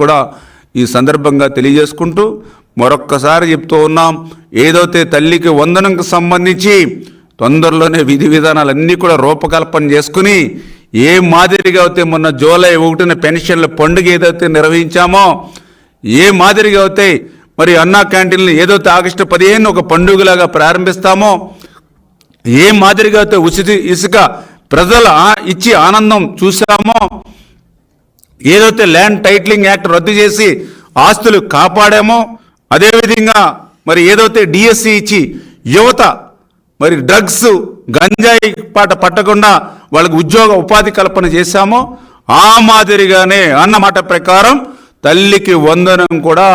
కూడా ఈ సందర్భంగా తెలియజేసుకుంటూ మరొక్కసారి చెప్తూ ఉన్నాం. ఏదైతే తల్లికి వందనంకు సంబంధించి తొందరలోనే విధి విధానాలన్నీ కూడా రూపకల్పన చేసుకుని ఏ మాదిరిగా అయితే మొన్న జూలై ఒకటిన పెన్షన్ల పండుగ ఏదైతే నిర్వహించామో ఏ మాదిరిగా అయితే మరి అన్నా క్యాంటీన్లు ఏదైతే ఆగస్టు పదిహేను ఒక పండుగలాగా ప్రారంభిస్తామో ఏ మాదిరిగా అయితే ఉచిత ఇసుక ప్రజల ఇచ్చి ఆనందం చూసామో ఏదైతే ల్యాండ్ టైటిలింగ్ యాక్ట్ రద్దు చేసి ఆస్తులు కాపాడామో అదేవిధంగా మరి ఏదైతే డిఎస్సి ఇచ్చి యువత మరి డ్రగ్స్ గంజాయి పాట పట్టకుండా వాళ్ళకి ఉద్యోగ ఉపాధి కల్పన చేశామో ఆ మాదిరిగానే అన్న మాట ప్రకారం తల్లికి వందనం కూడా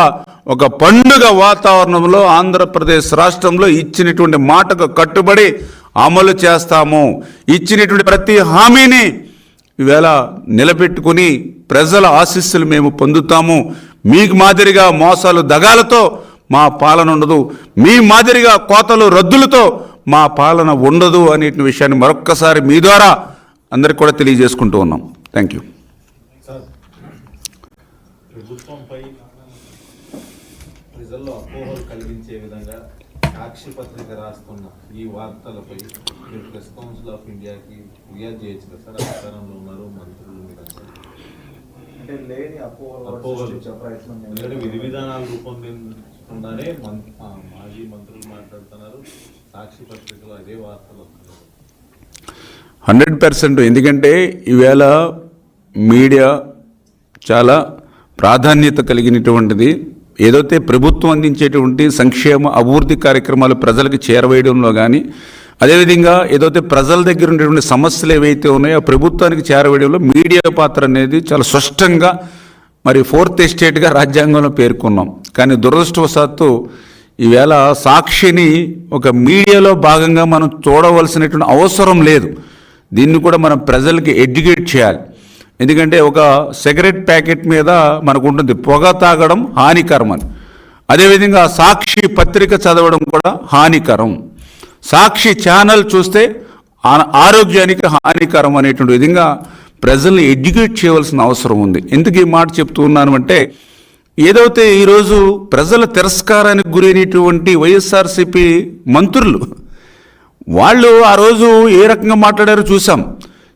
ఒక పండుగ వాతావరణంలో ఆంధ్రప్రదేశ్ రాష్ట్రంలో ఇచ్చినటువంటి మాటకు కట్టుబడి అమలు చేస్తాము. ఇచ్చినటువంటి ప్రతి హామీని ఈవేళ నిలబెట్టుకుని ప్రజల ఆశీస్సులు మేము పొందుతాము. మీకు మాదిరిగా మోసాలు దగాలతో మా పాలన ఉండదు. మీ మాదిరిగా కోతలు రద్దులతో మా పాలన ఉండదు అనే విషయాన్ని మరొక్కసారి మీ ద్వారా అందరికి కూడా తెలియజేసుకుంటూ ఉన్నాం. థ్యాంక్ యూ ఈ అంటే లేని అపోహలు ప్రయత్నం ఎందుకంటే విధి విధానాలు రూపొందించకుండానే మాజీ మంత్రులు మాట్లాడుతున్నారు. సాక్షి పత్రికలో అదే వార్తలు హండ్రెడ్ పర్సెంట్. ఎందుకంటే ఈవేళ మీడియా చాలా ప్రాధాన్యత కలిగినటువంటిది. ఏదైతే ప్రభుత్వం అందించేటువంటి సంక్షేమ అభివృద్ధి కార్యక్రమాలు ప్రజలకు చేరవేయడంలో కానీ అదేవిధంగా ఏదైతే ప్రజల దగ్గర ఉండేటువంటి సమస్యలు ఏవైతే ఉన్నాయో ఆ ప్రభుత్వానికి చేరవేయడంలో మీడియా పాత్ర అనేది చాలా స్పష్టంగా మరి ఫోర్త్ ఎస్టేట్గా రాజ్యాంగంలో పేర్కొన్నాం. కానీ దురదృష్టవశాత్తు ఈవేళ సాక్షిని ఒక మీడియాలో భాగంగా మనం చూడవలసినటువంటి అవసరం లేదు. దీన్ని కూడా మనం ప్రజలకి ఎడ్యుకేట్ చేయాలి. ఎందుకంటే ఒక సిగరెట్ ప్యాకెట్ మీద మనకు ఉంటుంది పొగ తాగడం హానికరం అని. అదేవిధంగా సాక్షి పత్రిక చదవడం కూడా హానికరం. సాక్షి ఛానల్ చూస్తే ఆ- ఆరోగ్యానికి హానికరం అనేటువంటి విధంగా ప్రజల్ని ఎడ్యుకేట్ చేయవలసిన అవసరం ఉంది. ఎందుకు ఈ మాట చెప్తూ ఉన్నాను అంటే ఏదైతే ఈరోజు ప్రజల తిరస్కారానికి గురైనటువంటి వైఎస్ఆర్సీపీ మంత్రులు వాళ్ళు ఆ రోజు ఏ రకంగా మాట్లాడారో చూసాం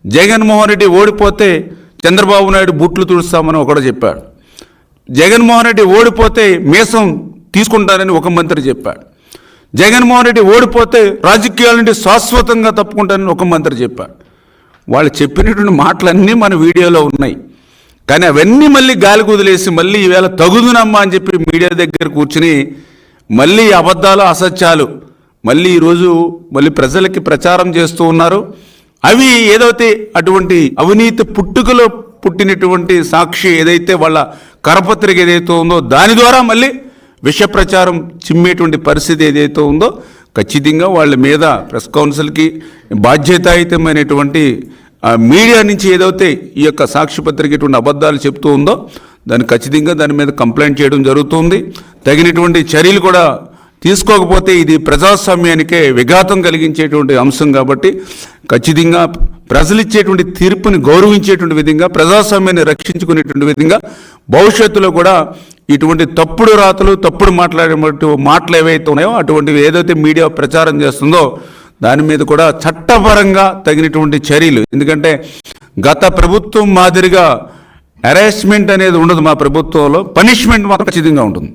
జగన్మోహన్ రెడ్డి ఓడిపోతే చంద్రబాబు నాయుడు బుట్లు తుడుస్తామని ఒకడు చెప్పాడు. జగన్మోహన్ రెడ్డి ఓడిపోతే మీసం తీసుకుంటానని ఒక మంత్రి చెప్పాడు. జగన్మోహన్ రెడ్డి ఓడిపోతే రాజకీయాల నుండి శాశ్వతంగా తప్పుకుంటానని ఒక మంత్రి చెప్పారు వాళ్ళు చెప్పినటువంటి మాటలన్నీ మన వీడియోలో ఉన్నాయి. కానీ అవన్నీ మళ్ళీ గాలి కుదిలేసి మళ్ళీ ఈవేళ తగుదునమ్మా అని చెప్పి మీడియా దగ్గర కూర్చుని మళ్ళీ అబద్ధాలు అసత్యాలు మళ్ళీ ఈరోజు మళ్ళీ ప్రజలకి ప్రచారం చేస్తూ ఉన్నారు. అవి ఏదైతే అటువంటి అవినీతి పుట్టుకలో పుట్టినటువంటి సాక్షి ఏదైతే వాళ్ళ కరపత్రిక ఏదైతే ఉందో దాని ద్వారా మళ్ళీ విష ప్రచారం చిమ్మేటువంటి పరిస్థితి ఏదైతే ఉందో ఖచ్చితంగా వాళ్ళ మీద ప్రెస్ కౌన్సిల్కి బాధ్యతాయుతమైనటువంటి మీడియా నుంచి ఏదైతే ఈ యొక్క సాక్షిపత్రిక ఇటువంటి అబద్ధాలు చెప్తూ ఉందో దాన్ని ఖచ్చితంగా దాని మీద కంప్లైంట్ చేయడం జరుగుతుంది. తగినటువంటి చర్యలు కూడా తీసుకోకపోతే ఇది ప్రజాస్వామ్యానికే విఘాతం కలిగించేటువంటి అంశం కాబట్టి ఖచ్చితంగా ప్రజలు ఇచ్చేటువంటి తీర్పుని గౌరవించేటువంటి విధంగా ప్రజాస్వామ్యాన్ని రక్షించుకునేటువంటి విధంగా భవిష్యత్తులో కూడా ఇటువంటి తప్పుడు రాతలు తప్పుడు మాట్లాడేటువంటి మాటలు ఏవైతే ఉన్నాయో అటువంటివి ఏదైతే మీడియా ప్రచారం చేస్తుందో దాని మీద కూడా చట్టపరంగా తగినటువంటి చర్యలు. ఎందుకంటే గత ప్రభుత్వం మాదిరిగా అరెస్ట్మెంట్ అనేది ఉండదు మా ప్రభుత్వంలో పనిష్మెంట్ మాత్రం ఖచ్చితంగా ఉంటుంది.